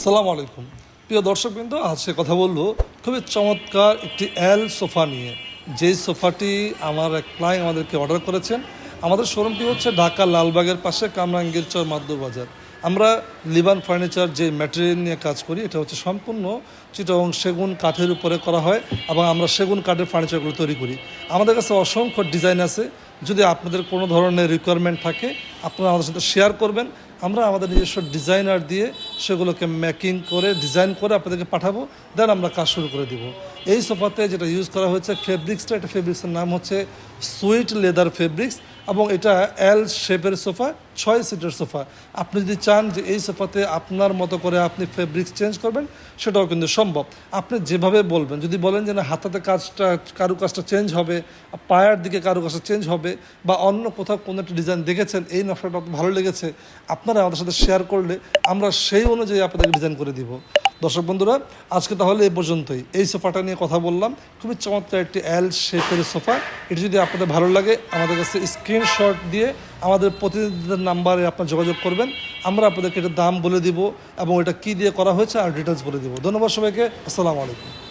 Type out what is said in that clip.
আসসালামু আলাইকুম। প্রিয় দর্শকবৃন্দ আজকে কথা বলব, খুবই চমৎকার একটি এল সোফা নিয়ে। যেই সোফাটি আমার এক ক্লায়েন্ট আমাদেরকে অর্ডার করেছেন। আমাদের শোরুমটি হচ্ছে ঢাকা লালবাগের পাশে কামরাঙ্গীর চর মাদ্দুর বাজার আমরা লিবান ফার্নিচার যে ম্যাটেরিয়াল নিয়ে কাজ করি, এটা হচ্ছে সম্পূর্ণ চিটং সেগুন কাঠের উপরে করা হয় এবং আমরা সেগুন কাঠের ফার্নিচারগুলো তৈরি করি। আমাদের কাছে অসংখ্য ডিজাইন আছে। যদি আপনাদের কোনো ধরনের রিকোয়ারমেন্ট থাকে, আপনারা আমাদের সাথে শেয়ার করবেন। আমরা আমাদের নিজস্ব ডিজাইনার দিয়ে সেগুলোকে মেকিং করে ডিজাইন করে আপনাদেরকে পাঠাবো। দেন আমরা কাজ শুরু করে দিব। এই সোফাতে যেটা ইউজ করা হয়েছে ফেব্রিক্সটা এটা ফেব্রিক্সের নাম হচ্ছে সুইট লেদার ফেব্রিক্স এবং এটা এল শেপের সোফা, ছয় সিটের সোফা। আপনি যদি চান যে এই সোফাতে আপনার মতো করে আপনি ফেব্রিক্স চেঞ্জ করবেন, সেটাও কিন্তু সম্ভব। আপনি যেভাবে বলবেন, যদি বলেন যে না, হাতাতে কাজটা কারু কাজটা চেঞ্জ হবে, পায়ের দিকে কারু কাজটা চেঞ্জ হবে, বা অন্য কোথাও কোনো একটা ডিজাইন দেখেছেন, এই নকশাটা ভালো লেগেছে, আপনারা আমাদের সাথে শেয়ার করলে আমরা সেই অনুযায়ী আপনাদেরকে ডিজাইন করে দিব। দর্শক বন্ধুরা, আজকে তাহলে এই পর্যন্তই। এই সোফাটা নিয়ে কথা বললাম। খুবই চমৎকার একটি অ্যাল শেপের সোফা। এটি যদি আপনাদের ভালো লাগে, আমাদের কাছে স্ক্রিনশট দিয়ে আমাদের প্রতিনিধিদের নাম্বারে আপনার যোগাযোগ করবেন। আমরা আপনাদেরকে এটার দাম বলে দিব এবং এটা কী দিয়ে করা হয়েছে আর ডিটেলস বলে দিব। ধন্যবাদ সবাইকে। আসসালামু আলাইকুম।